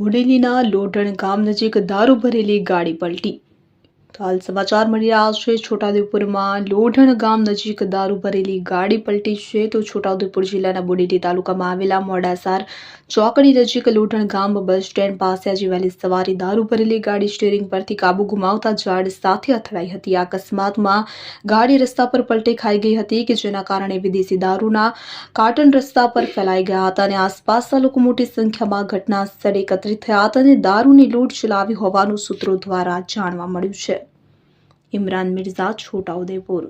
બોડેલીના લોઢણ ગામ નજીક દારૂ ભરેલી ગાડી પલટી. હાલ સમાચાર મળી રહ્યા છે. છોટાઉદેપુરમાં લોઢણ ગામ નજીક દારૂ ભરેલી ગાડી પલટી છે તો છોટાઉદેપુર જિલ્લાના બોડેટી તાલુકામાં આવેલા મોડાસાર ચોકડી નજીક લોઢણ ગામ બસ સ્ટેન્ડ પાસે આજે વહેલી સવારે દારૂ ભરેલી ગાડી સ્ટેરિંગ પરથી કાબુ ગુમાવતા ઝાડ સાથે અથડાઈ હતી. આ અકસ્માતમાં ગાડી રસ્તા પર પલટી ખાઈ ગઈ હતી કે જેના કારણે વિદેશી દારૂના કાર્ટન રસ્તા પર ફેલાઈ ગયા હતા અને આસપાસના લોકો મોટી સંખ્યામાં ઘટના સ્થળે એકત્રિત થયા હતા અને દારૂની લૂંટ ચલાવી હોવાનું સૂત્રો દ્વારા જાણવા મળ્યું છે. इमरान मिर्ज़ा छोटा उदेपुर